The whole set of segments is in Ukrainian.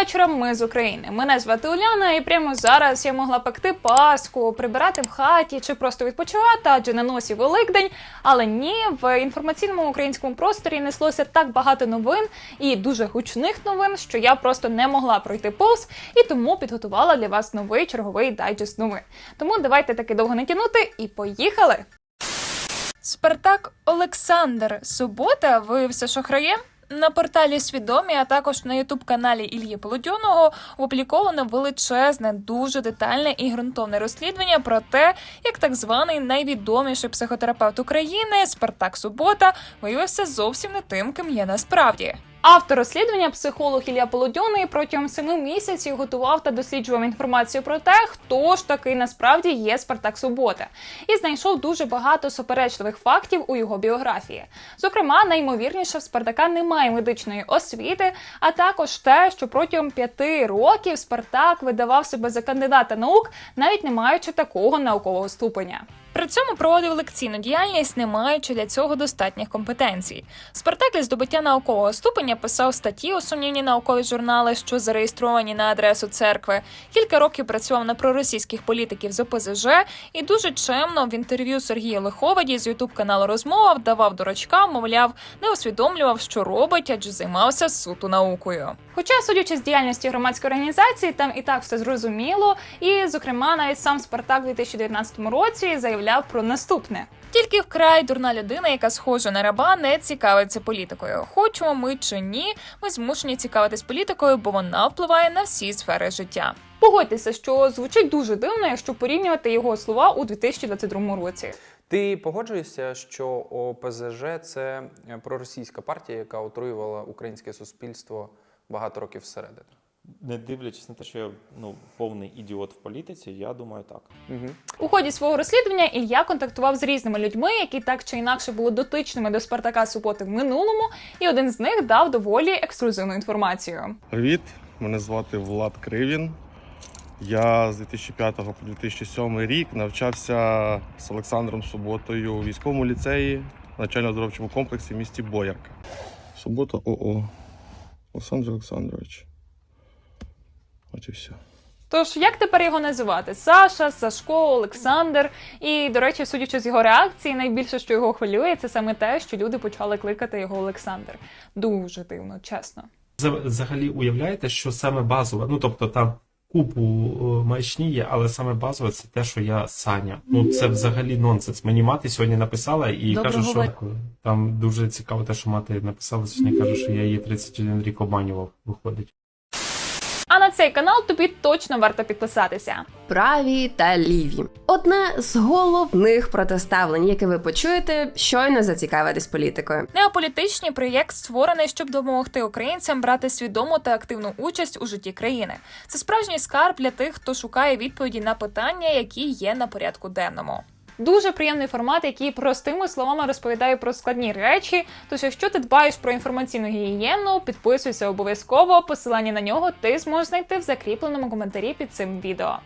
вечора. Ми з України. Мене звати Уляна, і прямо зараз я могла пекти паску, прибирати в хаті чи просто відпочивати, адже на носі Великдень. Але ні, в інформаційному українському просторі неслося так багато новин і дуже гучних новин, що я просто не могла пройти повз, і тому підготувала для вас новий черговий дайджест новин. Тому давайте таки довго не тянути і поїхали. Спартак Олександр Субота виявився шахраєм. На порталі Свідомі, а також на ютуб-каналі Ільї Полудьоного опубліковано величезне, дуже детальне і ґрунтовне розслідування про те, як так званий найвідоміший психотерапевт України Спартак Субота виявився зовсім не тим, ким є насправді. Автор розслідування, психолог Ілля Полудьоний, протягом семи місяців готував та досліджував інформацію про те, хто ж таки насправді є Спартак Субота, і знайшов дуже багато суперечливих фактів у його біографії. Зокрема, найімовірніше в Спартака немає медичної освіти, а також те, що протягом п'яти років Спартак видавав себе за кандидата наук, навіть не маючи такого наукового ступеня. При цьому проводив лекційну діяльність, не маючи для цього достатніх компетенцій. Спартак для здобуття наукового ступеня писав статті у сумнівні наукові журнали, що зареєстровані на адресу церкви. Кілька років працював на проросійських політиків з ОПЗЖ і дуже чемно в інтерв'ю Сергія Лиховоді з ютуб каналу Розмова вдавав дурачка, мовляв, не усвідомлював, що робить, адже займався суто наукою. Хоча, судячи з діяльності громадської організації, там і так все зрозуміло, і, зокрема, навіть сам Спартак у 2019 році заявляв про наступне. Тільки вкрай дурна людина, яка схожа на раба, не цікавиться політикою. Хочемо ми чи ні, ми змушені цікавитись політикою, бо вона впливає на всі сфери життя. Погодьтеся, що звучить дуже дивно, якщо порівнювати його слова у 2022 році. Ти погоджуєшся, що ОПЗЖ це проросійська партія, яка отруювала українське суспільство багато років всередину? Не дивлячись на те, що я ну, повний ідіот в політиці, я думаю так. Угу. У ході свого розслідування Ілля контактував з різними людьми, які так чи інакше були дотичними до Спартака Суботи в минулому, і один з них дав доволі ексклюзивну інформацію. Привіт, мене звати Влад Кривін. Я з 2005 по 2007 рік навчався з Олександром Суботою у військовому ліцеї в навчально-оздоровчому комплексі в місті Боярка. Субота ОО. Олександр Олександрович. От і все. Тож як тепер його називати? Саша, Сашко, Олександр. І, до речі, судячи з його реакції, найбільше, що його хвилює, це саме те, що люди почали кликати його Олександр. Дуже дивно, чесно. За- Взагалі уявляєте, що саме базове, ну тобто там купу е, маячні є, але саме базове це те, що я Саня. Ну це взагалі нонсенс. Мені мати сьогодні написала і Доброго каже, що вечора. там дуже цікаво те, що мати написала. Сьогодні каже, що я її 31 рік обманював. Виходить. На цей канал тобі точно варто підписатися. праві та ліві. Одне з головних протиставлень, яке ви почуєте, щойно зацікавитесь політикою. Неополітичний проєкт створений, щоб допомогти українцям брати свідому та активну участь у житті країни. Це справжній скарб для тих, хто шукає відповіді на питання, які є на порядку денному. Дуже приємний формат, який простими словами розповідає про складні речі. Тож, якщо ти дбаєш про інформаційну гігієну, підписуйся обов'язково. Посилання на нього ти зможеш знайти в закріпленому коментарі під цим відео.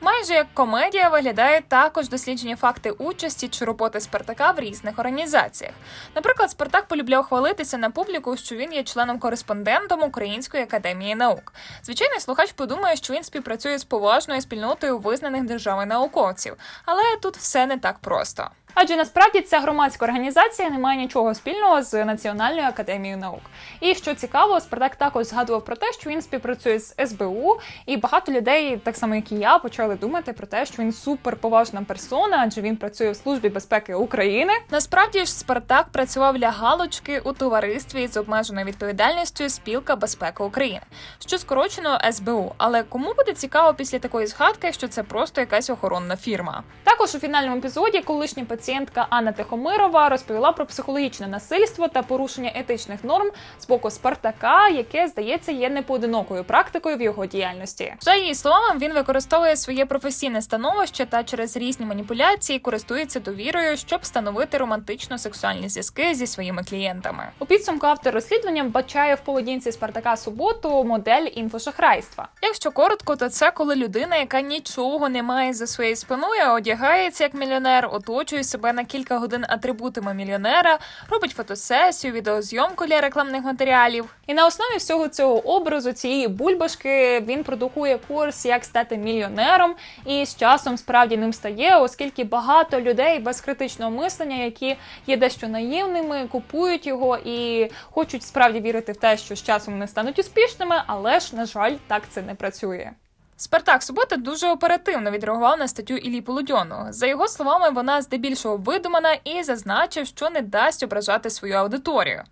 Майже як комедія виглядає також дослідження факти участі чи роботи Спартака в різних організаціях. Наприклад, Спартак полюбляв хвалитися на публіку, що він є членом-кореспондентом Української академії наук. Звичайний слухач подумає, що він співпрацює з поважною спільнотою визнаних державою науковців, але тут все не так просто. Адже насправді ця громадська організація не має нічого спільного з Національною академією наук. І що цікаво, Спартак також згадував про те, що він співпрацює з СБУ, і багато людей, так само як і я, почали думати про те, що він суперповажна персона, адже він працює в службі безпеки України. Насправді ж Спартак працював для галочки у товаристві з обмеженою відповідальністю Спілка безпеки України, що скорочено СБУ. Але кому буде цікаво після такої згадки, що це просто якась охоронна фірма? Також у фінальному епізоді колишня пацієнтка Анна Тихомирова розповіла про психологічне насильство та порушення етичних норм з боку Спартака, яке здається є непоодинокою практикою в його діяльності. За її словами, він використовує свої своє професійне становище та через різні маніпуляції користується довірою, щоб встановити романтично-сексуальні зв'язки зі своїми клієнтами. У підсумку автор розслідування вбачає в поведінці Спартака Суботу модель інфошахрайства. Якщо коротко, то це коли людина, яка нічого не має за своєю спиною, одягається як мільйонер, оточує себе на кілька годин атрибутами мільйонера, робить фотосесію, відеозйомку для рекламних матеріалів. І на основі всього цього образу, цієї бульбашки, він продукує курс, як стати мільйонером, і з часом справді ним стає, оскільки багато людей без критичного мислення, які є дещо наївними, купують його і хочуть справді вірити в те, що з часом вони стануть успішними, але ж на жаль, так це не працює. Спартак Субота дуже оперативно відреагував на статтю Іллі Полудьону. За його словами, вона здебільшого видумана і зазначив, що не дасть ображати свою аудиторію.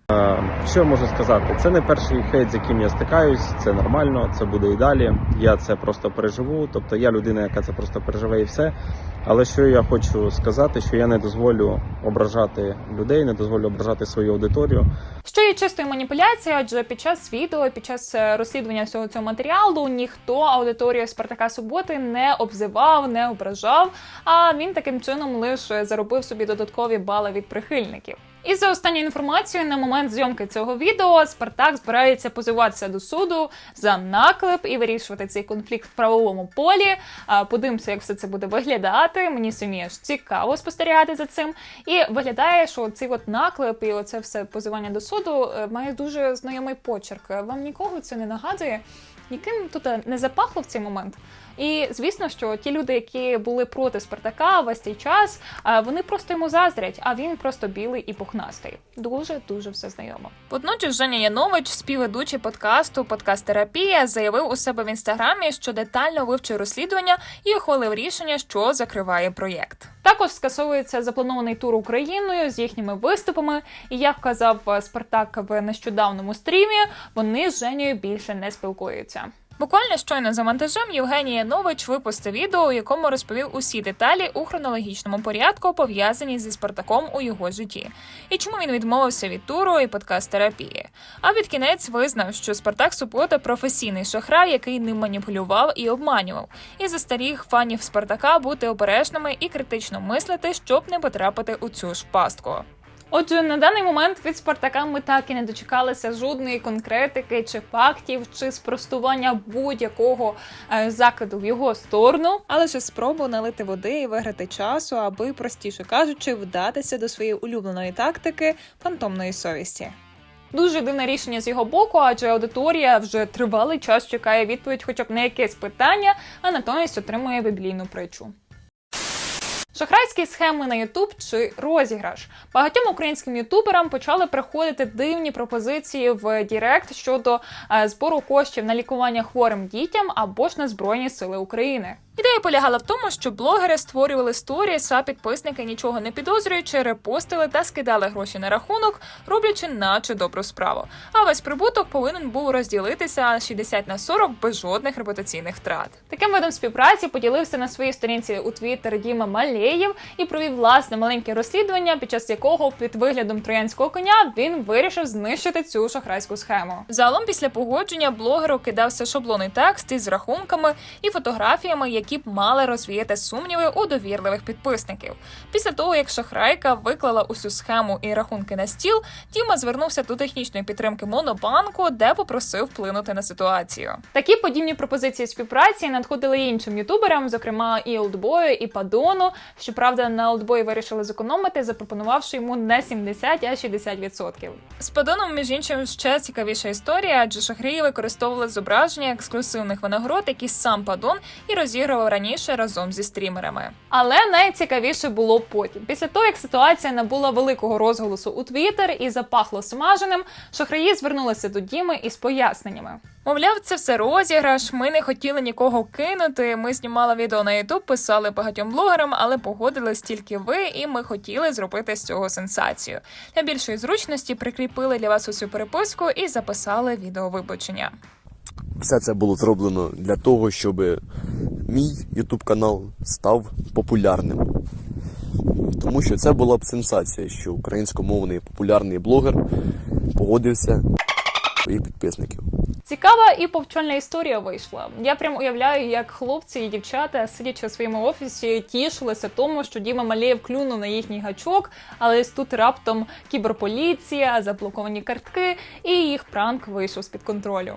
Що я можу сказати? Це не перший хейт, з яким я стикаюсь. Це нормально, це буде і далі. Я це просто переживу. Тобто я людина, яка це просто переживе і все. Але що я хочу сказати, що я не дозволю ображати людей, не дозволю ображати свою аудиторію. Що є чистою маніпуляцією, адже під час відео, під час е, розслідування всього цього матеріалу ніхто аудиторію Спартака Суботи не обзивав, не ображав. А він таким чином лише заробив собі додаткові бали від прихильників. І за останньою інформацією, на момент зйомки цього відео Спартак збирається позиватися до суду за наклеп і вирішувати цей конфлікт в правовому полі. Подивимося, як все це буде виглядати. Мені самі аж цікаво спостерігати за цим. І виглядає, що цей от наклеп і оце все позивання до суду е, має дуже знайомий почерк. Вам нікого це не нагадує? Ніким тут е, не запахло в цей момент. І звісно, що ті люди, які були проти Спартака весь цей час, е, вони просто йому заздрять, а він просто білий і пухнастий. Дуже дуже все знайомо. Водночас Женя Янович, співведучий подкасту Подкаст Терапія, заявив у себе в інстаграмі, що детально вивчив розслідування і ухвалив рішення, що закриває проєкт. Також скасовується запланований тур Україною з їхніми виступами. І як казав е, Спартак в нещодавному стрімі, вони з Женєю більше не спілкуються. Буквально щойно за монтажем Євгеній Янович випустив відео, у якому розповів усі деталі у хронологічному порядку, пов'язані зі Спартаком у його житті, і чому він відмовився від туру і подкаст терапії. А під кінець визнав, що Спартак Субота професійний шахрай, який ним маніпулював і обманював. І за старих фанів Спартака бути обережними і критично мислити, щоб не потрапити у цю ж пастку. Отже, на даний момент від Спартака ми так і не дочекалися жодної конкретики чи фактів, чи спростування будь-якого е, закиду в його сторону, а лише спробу налити води і виграти часу, аби, простіше кажучи, вдатися до своєї улюбленої тактики фантомної совісті. Дуже дивне рішення з його боку, адже аудиторія вже тривалий час чекає відповідь, хоча б на якесь питання, а натомість отримує біблійну притчу. Шахрайські схеми на Ютуб чи розіграш. Багатьом українським ютуберам почали приходити дивні пропозиції в Дірект щодо е, збору коштів на лікування хворим дітям або ж на Збройні Сили України. Ідея полягала в тому, що блогери створювали сторіс, а підписники нічого не підозрюючи, репостили та скидали гроші на рахунок, роблячи наче добру справу. А весь прибуток повинен був розділитися 60 на 40 без жодних репутаційних втрат. Таким видом співпраці поділився на своїй сторінці у Твіттер Діма Малеєв і провів власне маленьке розслідування, під час якого під виглядом троянського коня він вирішив знищити цю шахрайську схему. Загалом, після погодження блогеру кидався шаблонний текст із рахунками і фотографіями, які б мали розвіяти сумніви у довірливих підписників. Після того, як шахрайка виклала усю схему і рахунки на стіл, Діма звернувся до технічної підтримки Монобанку, де попросив вплинути на ситуацію. Такі подібні пропозиції співпраці надходили іншим ютуберам, зокрема і Олдбою, і Падону. Щоправда, на Олдбої вирішили зекономити, запропонувавши йому не 70, а 60%. З Падоном, між іншим, ще цікавіша історія, адже шахраї використовували зображення ексклюзивних винагород, які сам Падон і розігрував раніше разом зі стрімерами. Але найцікавіше було потім. Після того, як ситуація набула великого розголосу у Твіттер і запахло смаженим, шахраї звернулися до Діми із поясненнями. Мовляв, це все розіграш. Ми не хотіли нікого кинути. Ми знімали відео на Ютуб, писали багатьом блогерам, але погодились тільки ви, і ми хотіли зробити з цього сенсацію. Для більшої зручності прикріпили для вас усю переписку і записали відео вибачення. Все це було зроблено для того, щоб мій YouTube канал став популярним. Тому що це була б сенсація, що українськомовний популярний блогер погодився своїх підписників. Цікава і повчальна історія вийшла. Я прям уявляю, як хлопці і дівчата, сидячи у своєму офісі, тішилися тому, що Діма Малєєв клюнув на їхній гачок, але ось тут раптом кіберполіція, заблоковані картки, і їх пранк вийшов з під контролю.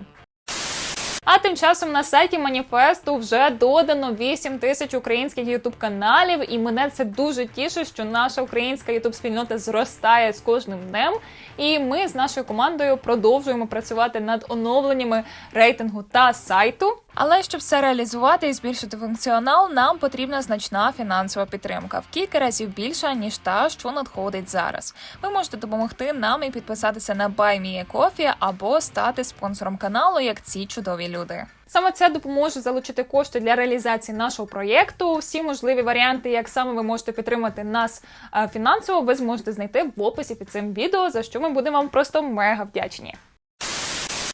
А тим часом на сайті маніфесту вже додано 8 тисяч українських ютуб каналів, і мене це дуже тішить, що наша українська ютуб спільнота зростає з кожним днем. І ми з нашою командою продовжуємо працювати над оновленнями рейтингу та сайту. Але щоб все реалізувати і збільшити функціонал, нам потрібна значна фінансова підтримка в кілька разів більша ніж та, що надходить зараз. Ви можете допомогти нам і підписатися на BuyMeACoffee або стати спонсором каналу, як ці чудові люди. Саме це допоможе залучити кошти для реалізації нашого проєкту. Всі можливі варіанти, як саме ви можете підтримати нас е, фінансово, ви зможете знайти в описі під цим відео, за що ми будемо вам просто мега вдячні.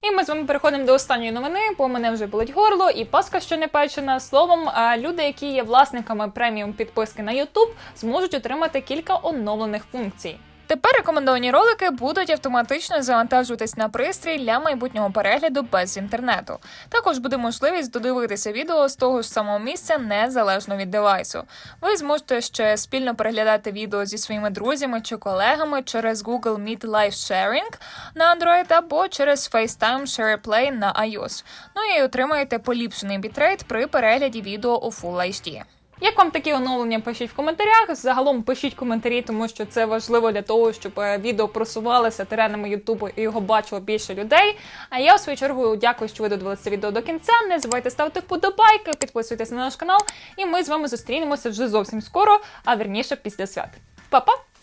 І ми з вами переходимо до останньої новини, бо мене вже болить горло, і паска ще не печена. Словом, люди, які є власниками преміум підписки на YouTube, зможуть отримати кілька оновлених функцій. Тепер рекомендовані ролики будуть автоматично завантажуватись на пристрій для майбутнього перегляду без інтернету. Також буде можливість додивитися відео з того ж самого місця незалежно від девайсу. Ви зможете ще спільно переглядати відео зі своїми друзями чи колегами через Google Meet Live Sharing на Android або через FaceTime SharePlay на iOS. Ну і отримаєте поліпшений бітрейт при перегляді відео у Full HD. Як вам такі оновлення? Пишіть в коментарях. Загалом пишіть коментарі, тому що це важливо для того, щоб е, відео просувалося теренами Ютубу і його бачило більше людей. А я у свою чергу дякую, що ви додивилися відео до кінця. Не забувайте ставити вподобайки, підписуйтесь на наш канал, і ми з вами зустрінемося вже зовсім скоро, а верніше після свят. Па-па!